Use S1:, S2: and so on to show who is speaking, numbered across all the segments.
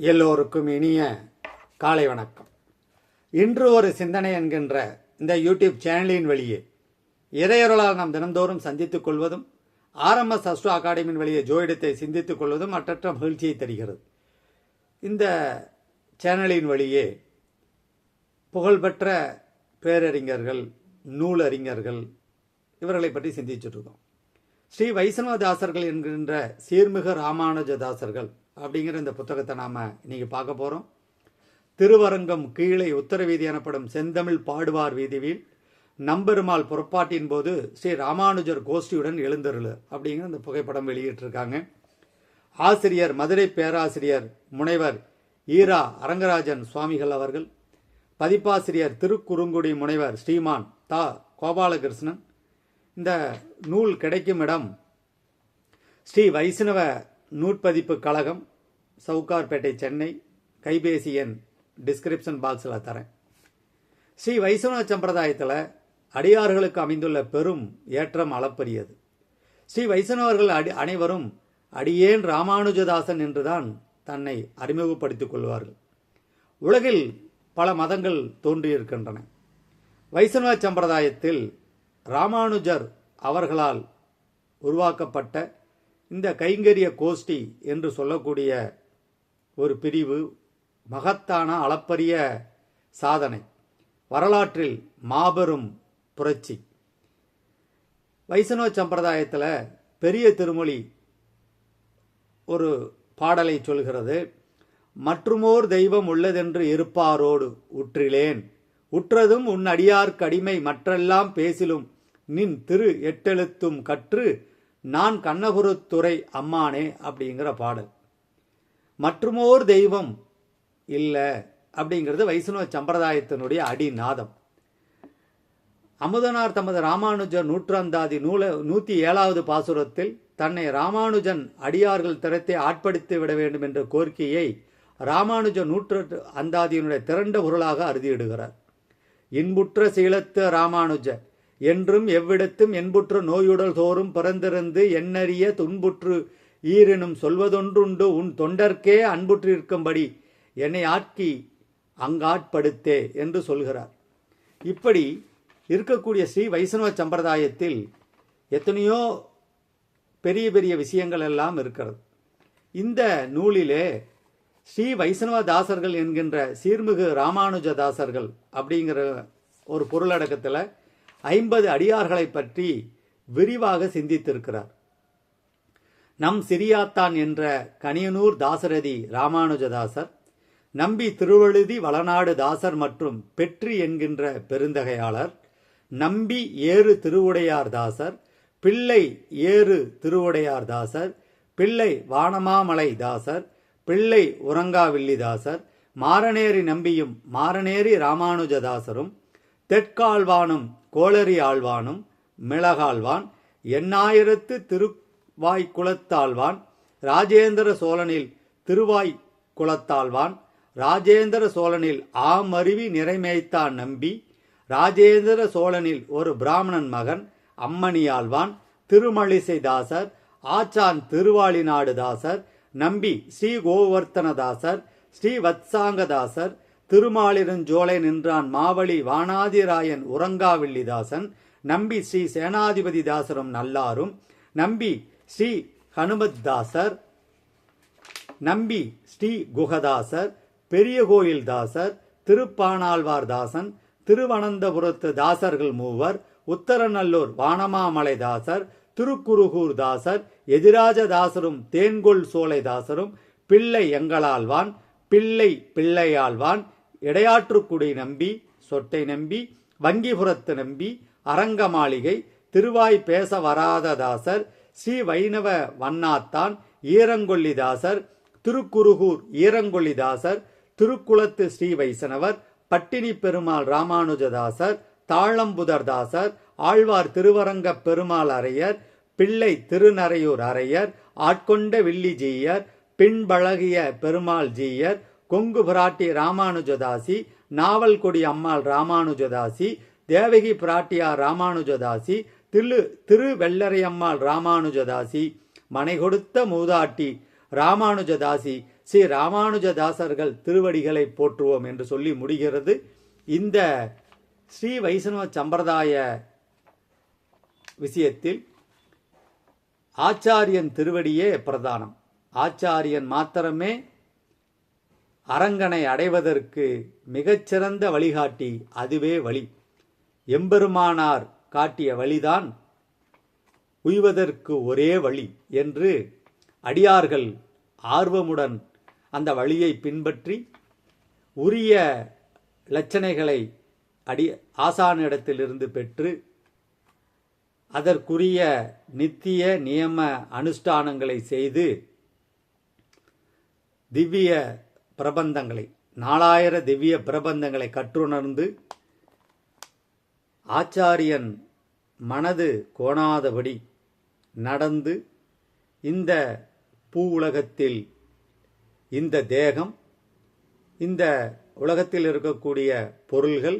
S1: எல்லோருக்கும் இனிய காலை வணக்கம். இன்று ஒரு சிந்தனை என்கின்ற இந்த யூடியூப் சேனலின் வழியே இறையொருளால் நாம் தினந்தோறும் சந்தித்துக் கொள்வதும் ஆர்எம்எஸ் அஸ்ட்ரோ அகாடமியின் வழியே ஜோயிடத்தை சிந்தித்துக் கொள்வதும் அற்றற்ற மகிழ்ச்சியை தருகிறது. இந்த சேனலின் வழியே புகழ்பெற்ற பேரறிஞர்கள் நூலறிஞர்கள் இவர்களை பற்றி சிந்திச்சுட்டு இருக்கோம். ஸ்ரீ வைஷ்ணவதாசர்கள் என்கின்ற சீர்மிகு ராமானுஜதாசர்கள் அப்படிங்கிற இந்த புத்தகத்தை நாம் இன்றைக்கி பார்க்க போகிறோம் திருவரங்கம் கீழே உத்தர வீதி எனப்படும் செந்தமிழ் பாடுவார் வீதியில் நம்பெருமாள் புறப்பாட்டின் போது ஸ்ரீ ராமானுஜர் கோஷ்டியுடன் எழுந்தருளு அப்படிங்கிற இந்த புகைப்படம் வெளியிட்டிருக்காங்க. ஆசிரியர் மதுரை பேராசிரியர் முனைவர் ஈரா அரங்கராஜன் சுவாமிகள் அவர்கள் பதிப்பாசிரியர் திருக்குறுங்குடி முனைவர் ஸ்ரீமான் தா. கோபாலகிருஷ்ணன் இந்த நூல் கிடைக்கும் இடம் ஸ்ரீ வைஷ்ணவ நூற்பதிப்பு கழகம் சவுகார்பேட்டை சென்னை கைபேசி எண் டிஸ்கிரிப்ஷன் பாக்ஸில் தரேன். ஸ்ரீ வைஷ்ணவ சம்பிரதாயத்தில் அடியார்களுக்கு அமைந்துள்ள பெரும் ஏற்றம் அளப்பரியது. ஸ்ரீ வைஷ்ணவர்கள் அடி அனைவரும் அடியேன் ராமானுஜதாசன் என்றுதான் தன்னை அறிமுகப்படுத்திக் கொள்வார்கள். உலகில் பல மதங்கள் தோன்றியிருக்கின்றன. வைஷ்ணவ சம்பிரதாயத்தில் ராமானுஜர் அவர்களால் உருவாக்கப்பட்ட இந்த கைங்கரிய கோஷ்டி என்று சொல்லக்கூடிய ஒரு பிரிவு மகத்தான அளப்பரிய சாதனை. வரலாற்றில் மாபெரும் புரட்சி. வைஷ்ணவ சம்பிரதாயத்தில் பெரிய திருமொழி ஒரு பாடலை சொல்கிறது. மற்றுமோர் தெய்வம் உள்ளதென்று இருப்பாரோடு உற்றிலேன். உற்றதும் உன் அடியார்க்கு அடிமை மற்றெல்லாம் பேசிலும். நின் திரு எட்டெழுத்தும் கற்று நான் கண்ணபுரத்துறை அம்மானே அப்படிங்கிற பாடல். மற்றுமோர் தெய்வம் இல்லை அப்படிங்கிறது வைஷ்ணவ சம்பிரதாயத்தினுடைய அடிநாதம். அமுதனார் தமது ராமானுஜ நூற்றாந்தாதி நூல நூற்றி ஏழாவது பாசுரத்தில் தன்னை ராமானுஜன் அடியார்கள் திறத்தை ஆட்படுத்தி விட வேண்டும் என்ற கோரிக்கையை ராமானுஜ நூற்று அந்தாதியினுடைய திரண்ட பொருளாக அறுதியிடுகிறார். இன்புற்ற சீலத்து ராமானுஜ என்றும் எவ்விடத்தும் என்புற்ற நோயுடல் தோறும் பிறந்திருந்து எண்ணறிய துன்புற்று ஈரெனும் சொல்வதொன்றுண்டு உன் தொண்டர்க்கே அன்புற்றிருக்கும்படி என்னை ஆட்கி அங்காட்படுத்தே என்று சொல்கிறார். இப்படி இருக்கக்கூடிய ஸ்ரீ வைஷ்ணவ சம்பிரதாயத்தில் எத்தனையோ பெரிய பெரிய விஷயங்கள் எல்லாம் இருக்கிறது. இந்த நூலிலே ஸ்ரீ வைஷ்ணவ தாசர்கள் என்கின்ற சீர்மிகு ராமானுஜ தாசர்கள் அப்படிங்கிற ஒரு பொருளடக்கத்தில் ஐம்பது அடியார்களை பற்றி விரிவாக சிந்தித்திருக்கிறார். நம் சிறியாத்தான் என்ற கனியனூர் தாசரதி ராமானுஜதாசர் நம்பி திருவழுதி வளநாடு தாசர் மற்றும் பெற்றி என்கின்ற பெருந்தகையாளர் நம்பி ஏறு திருவுடையார் தாசர் பிள்ளை ஏறு திருவுடையார் தாசர் பிள்ளை வானமாமலை தாசர் பிள்ளை உரங்காவில்லிதாசர் மாரநேரி நம்பியும் மாரநேரி ராமானுஜதாசரும் தெற்கால்வானும் கோளரி ஆழ்வானும் மிளகாழ்வான் எண்ணாயிரத்து திருவாய்க்குளத்தாழ்வான் ராஜேந்திர சோழனில் திருவாய் குலத்தாழ்வான் ராஜேந்திர சோழனில் ஆமருவி நிறைமேய்த்தான் நம்பி ராஜேந்திர சோழனில் ஒரு பிராமணன் மகன் அம்மணியாழ்வான் திருமழிசை தாசர் ஆச்சான் திருவாளிநாடு தாசர் நம்பி ஸ்ரீ கோவர்த்தனதாசர் ஸ்ரீ வத்சாங்கதாசர் திருமாலிருஞ்சோலை நின்றான் மாவழி வானாதிராயன் உறங்காவில்லிதாசன் நம்பி ஸ்ரீ சேனாதிபதி தாசரும் நல்லாரும் நம்பி ஸ்ரீ ஹனுமத்தாசர் நம்பி ஸ்ரீ குகதாசர் பெரிய கோயில் தாசர் திருப்பானாழ்வார் தாசன் திருவனந்தபுரத்து தாசர்கள் மூவர் உத்தரநல்லூர் வானமாமலை தாசர் திருக்குருகூர் தாசர் எதிராஜ தாசரும் தேன்கொள் சோலை தாசரும் பிள்ளை எங்களாழ்வான் பிள்ளை பிள்ளையாழ்வான் இடையாற்றுக்குடி நம்பி சொட்டை நம்பி வங்கிபுரத்து நம்பி அரங்க மாளிகை திருவாய் பேச வராத தாசர் ஸ்ரீ வைணவ வண்ணாத்தான் ஈரங்கொல்லிதாசர் திருக்குருகூர் ஈரங்கொல்லிதாசர் திருக்குளத்து ஸ்ரீ வைஷ்ணவர் பட்டினி பெருமாள் ராமானுஜதாசர் தாழம்புதர் தாசர் ஆழ்வார் திருவரங்க பெருமாள் அரையர் பிள்ளை திருநரையூர் அரையர் ஆட்கொண்ட வில்லிஜீயர் பின்பழகிய பெருமாள் ஜீயர் கொங்கு பிராட்டி ராமானுஜதாசி நாவல் கொடி அம்மாள் ராமானுஜதாசி தேவகி பிராட்டியார் ராமானுஜதாசி திரு வெள்ளரையம்மாள் ராமானுஜதாசி மனை கொடுத்த மூதாட்டி ராமானுஜதாசி ஸ்ரீ ராமானுஜதாசர்கள் திருவடிகளை போற்றுவோம் என்று சொல்லி முடிகிறது. இந்த ஸ்ரீ வைஷ்ணவ சம்பிரதாய விஷயத்தில் ஆச்சாரியன் திருவடியே பிரதானம். ஆச்சாரியன் மாத்திரமே அரங்கனை அடைவதற்கு மிகச்சிறந்த வழிகாட்டி அதுவே வழி. எம்பெருமானார் காட்டிய வழிதான் உய்வதற்கு ஒரே வழி என்று அடியார்கள் ஆர்வமுடன் அந்த வழியை பின்பற்றி உரிய லட்சணைகளை அடி ஆசானிடத்திலிருந்து பெற்று அதற்குரிய நித்திய நியம அனுஷ்டானங்களை செய்து திவ்ய பிரபந்தங்களை நாலாயிர திவ்ய பிரபந்தங்களை கற்றுணர்ந்து ஆச்சாரியன் மனது கோணாதபடி நடந்து இந்த பூ உலகத்தில் இந்த தேகம் இந்த உலகத்தில் இருக்கக்கூடிய பொருள்கள்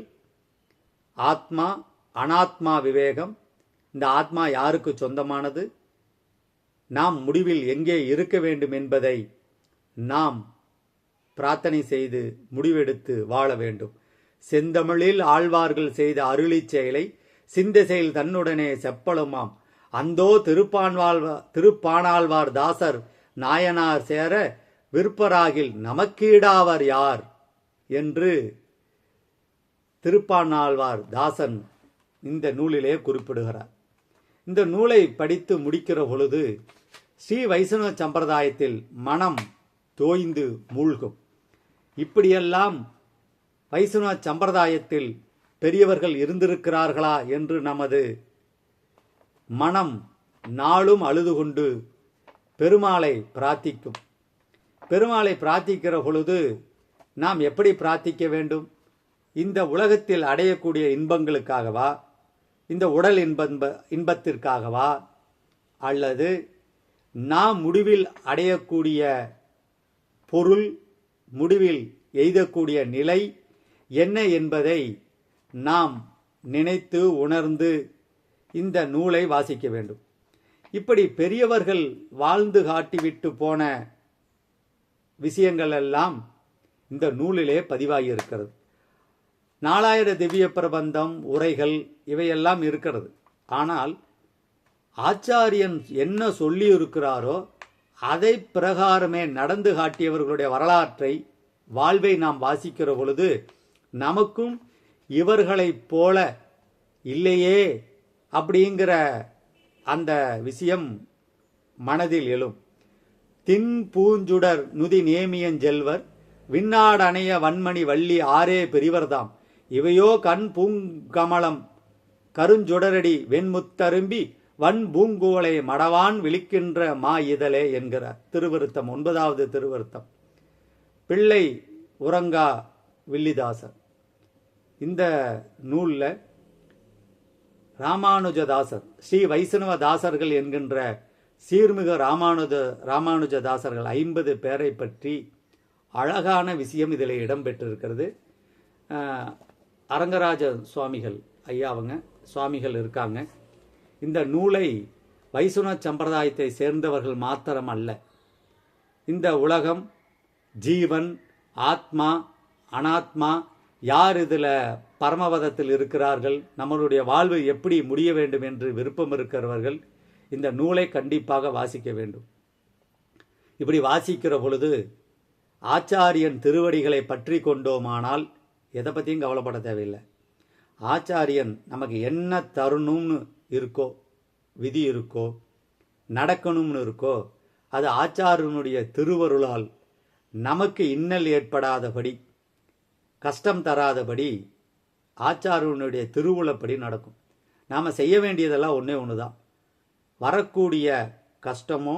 S1: ஆத்மா அனாத்மா விவேகம் இந்த ஆத்மா யாருக்கு சொந்தமானது? நாம் முடிவில் எங்கே இருக்க வேண்டும் என்பதை நாம் பிரார்த்தனை செய்து முடிவெடுத்து வாழ வேண்டும். செந்தமிழில் ஆழ்வார்கள் செய்த அருளிச் செயலை சிந்தசெயல் தன்னுடனே செப்பலுமாம். அந்தோ திருப்பான்வாழ்வா திருப்பானாழ்வார் தாசர் நாயனார் சேர விற்பராகில் நமக்கீடாவர் யார்? என்று திருப்பானாழ்வார் தாசன் இந்த நூலிலே குறிப்பிடுகிறார். இந்த நூலை படித்து முடிக்கிற பொழுது ஸ்ரீ வைஷ்ணவ சம்பிரதாயத்தில் மனம் தோய்ந்து மூழ்கும். இப்படியெல்லாம் வைஷ்ணவ சம்பிரதாயத்தில் பெரியவர்கள் இருந்திருக்கிறார்களா என்று நமது மனம் நாளும் அழுது கொண்டு பெருமாளை பிரார்த்திக்கும். பெருமாளை பிரார்த்திக்கிற பொழுது நாம் எப்படி பிரார்த்திக்க வேண்டும்? இந்த உலகத்தில் அடையக்கூடிய இன்பங்களுக்காகவா? இந்த உடல் இன்ப இன்பத்திற்காகவா? அல்லது நாம் முடிவில் அடையக்கூடிய பொருள் முடிவில் எய்தக்கூடிய நிலை என்ன என்பதை நாம் நினைத்து உணர்ந்து இந்த நூலை வாசிக்க வேண்டும். இப்படி பெரியவர்கள் வாழ்ந்து காட்டிவிட்டு போன விஷயங்கள் எல்லாம் இந்த நூலிலே பதிவாகி இருக்கிறது. நாலாயிர திவ்ய பிரபந்தம் உரைகள் இவையெல்லாம் இருக்கிறது. ஆனால் ஆச்சாரியன் என்ன சொல்லி இருக்கிறாரோ அதை பிரகாரமே நடந்து காட்டியவர்களுடைய வரலாற்றை வாழ்வை நாம் வாசிக்கிற பொழுது நமக்கும் இவர்களைப் போல இல்லையே அப்படிங்கிற அந்த விஷயம் மனதில் எழும். தின் பூஞ்சுடர் நுதி நேமியஞ்செல்வர் விண்ணாடணைய வன்மணி வள்ளி ஆரே பெரிவர்தாம். இவையோ கண் பூங்கமலம் கருஞ்சுடரடி வெண்முத்தரும்பி வன் பூங்குவலை மடவான் விழிக்கின்ற மா இதழே என்கிறார். திருவருத்தம் ஒன்பதாவது திருவருத்தம். பிள்ளை உறங்கா வில்லிதாசர் இந்த நூலில் ராமானுஜதாசர் ஸ்ரீ வைஷ்ணவ தாசர்கள் என்கின்ற சீர்மிகு ராமானுஜ ராமானுஜதாசர்கள் ஐம்பது பேரை பற்றி அழகான விஷயம் இதில் இடம்பெற்றிருக்கிறது. அரங்கராஜ சுவாமிகள் ஐயா அவங்க சுவாமிகள் இருக்காங்க. இந்த நூலை வைசுண சம்பிரதாயத்தை சேர்ந்தவர்கள் மாத்திரம் அல்ல இந்த உலகம் ஜீவன் ஆத்மா அனாத்மா யார் இதில் பரமபதத்தில் இருக்கிறார்கள் நம்மளுடைய வாழ்வு எப்படி முடிய வேண்டும் என்று விருப்பம் இருக்கிறவர்கள் இந்த நூலை கண்டிப்பாக வாசிக்க வேண்டும். இப்படி வாசிக்கிற பொழுது ஆச்சாரியன் திருவடிகளை பற்றி கொண்டோமானால் எதை பற்றியும் கவலைப்பட தேவையில்லை. ஆச்சாரியன் நமக்கு என்ன தருணும்னு இருக்கோ? விதி இருக்கோ? நடக்கணும்னு இருக்கோ? அது ஆச்சாரனுடைய திருவருளால் நமக்கு இன்னல் ஏற்படாதபடி கஷ்டம் தராதபடி ஆச்சாரனுடைய திருவுளப்படி நடக்கும். நாம் செய்ய வேண்டியதெல்லாம் ஒன்றே ஒன்று தான் வரக்கூடிய கஷ்டமோ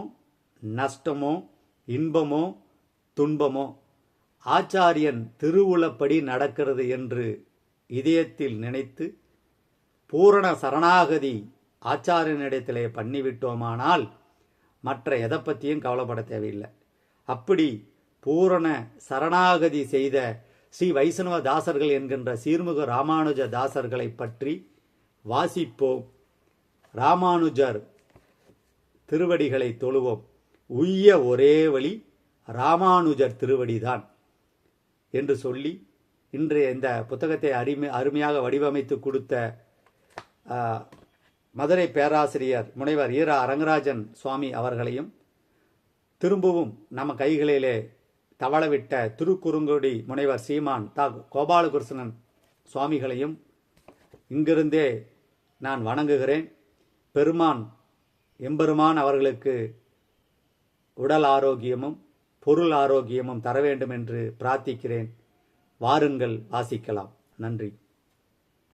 S1: நஷ்டமோ இன்பமோ துன்பமோ ஆச்சாரியன் திருவுளப்படி நடக்கிறது என்று இதயத்தில் நினைத்து பூரண சரணாகதி ஆச்சாரியனிடத்திலே பண்ணிவிட்டோமானால் மற்ற எதை பற்றியும் கவலைப்பட தேவையில்லை. அப்படி பூரண சரணாகதி செய்த ஸ்ரீ வைஷ்ணவ தாசர்கள் என்கின்ற சீர்முக ராமானுஜ தாசர்களை பற்றி வாசிப்போம். ராமானுஜர் திருவடிகளை தொழுவோம். உய்ய ஒரே வழி ராமானுஜர் திருவடிதான் என்று சொல்லி இன்றைய இந்த புத்தகத்தை அருமை அருமையாக வடிவமைத்து கொடுத்த மதுரை பேராசிரியர் முனைவர் ஈரா அரங்கராஜன் சுவாமி அவர்களையும் திரும்பவும் நம்ம கைகளிலே தவளவிட்ட திருக்குறுங்குடி முனைவர் சீமான் தா. கோபாலகிருஷ்ணன் சுவாமிகளையும் இங்கிருந்தே நான் வணங்குகிறேன். பெருமான் எம்பெருமான் அவர்களுக்கு உடல் ஆரோக்கியமும் பொருள் ஆரோக்கியமும் தர வேண்டும் என்று பிரார்த்திக்கிறேன். வாருங்கள் வாசிக்கலாம். நன்றி.